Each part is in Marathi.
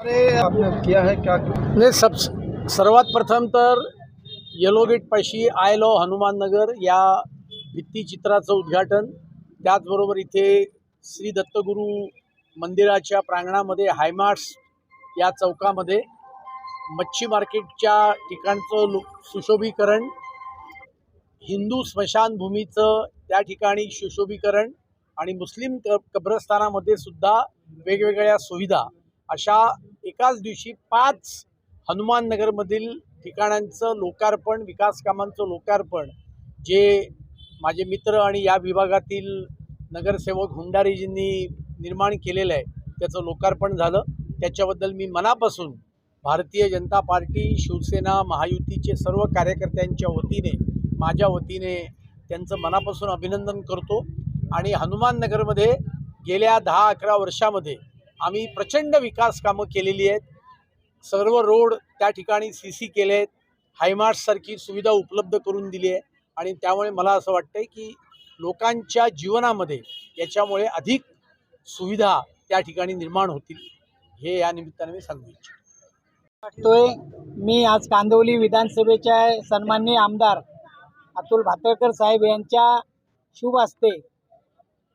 अरे आपने किया है क्या? नाही सब सर्वात प्रथम तर येलो गेटपाशी आय लो हनुमाननगर या भित्तीचित्राचं उद्घाटन. त्याचबरोबर इथे श्री दत्तगुरू मंदिराच्या प्रांगणामध्ये हायमार्ट्स या चौकामध्ये मच्छी मार्केटच्या ठिकाणचं सुशोभीकरण हिंदू स्मशानभूमीचं त्या ठिकाणी सुशोभीकरण आणि मुस्लिम क कब्रस्थानामध्ये सुद्धा वेगवेगळ्या सुविधा अशा एकाच दिवशी पाच हनुमाननगरमधील ठिकाणांचं लोकार्पण विकास कामांचं लोकार्पण जे माझे मित्र आणि या विभागातील नगरसेवक हुंडारीजींनी निर्माण केलेलं आहे त्याचं लोकार्पण झालं. त्याच्याबद्दल मी मनापासून भारतीय जनता पार्टी शिवसेना महायुतीचे सर्व कार्यकर्त्यांच्या वतीने माझ्या वतीने त्यांचं मनापासून अभिनंदन करतो. आणि हनुमाननगरमध्ये गेल्या दहा अकरा वर्षामध्ये आम्ही प्रचंड विकास कामं केलेली आहेत. सर्व रोड त्या ठिकाणी सी सी केले आहेत हायमार्ट्ससारखी सुविधा उपलब्ध करून दिली आहे. आणि त्यामुळे मला असं वाटतं की लोकांच्या जीवनामध्ये याच्यामुळे अधिक सुविधा त्या ठिकाणी निर्माण होतील हे या निमित्ताने मी सांगू इच्छितो. वाटतोय मी आज कांदिवली विधानसभेच्या सन्माननीय आमदार अतुल भातळकर साहेब यांच्या शुभ असते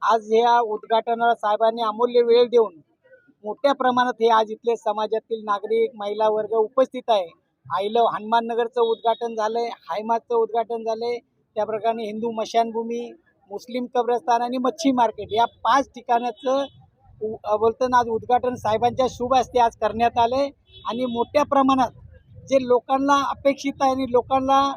आज ह्या उद्घाटनाला साहेबांनी अमूल्य वेळ देऊन मोठ्या प्रमाणात हे आज इथले समाजातील नागरिक महिला वर्ग उपस्थित आहे. आईलव हनुमाननगरचं उद्घाटन झालंय हायमाचं उद्घाटन झालंय. त्याप्रकारे हिंदू मशानभूमी मुस्लिम कब्रस्तान आणि मच्छी मार्केट या पाच ठिकाणाचं उ- अ, बोलताना आज उद्घाटन साहेबांच्या शुभ हस्ते आज करण्यात आले आणि मोठ्या प्रमाणात जे लोकांना अपेक्षित आहे आणि लोकांना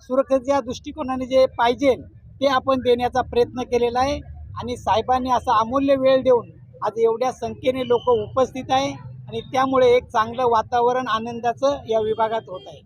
सुरक्षेच्या दृष्टिकोनाने जे पाहिजे ते आपण देण्याचा प्रयत्न केलेला आहे. आणि साहेबांनी असा अमूल्य वेळ देऊन आज एवढ्या संख्येने लोक उपस्थित आहे आणि त्यामुळे एक चांगलं वातावरण आनंदाचं या विभागात होत आहे.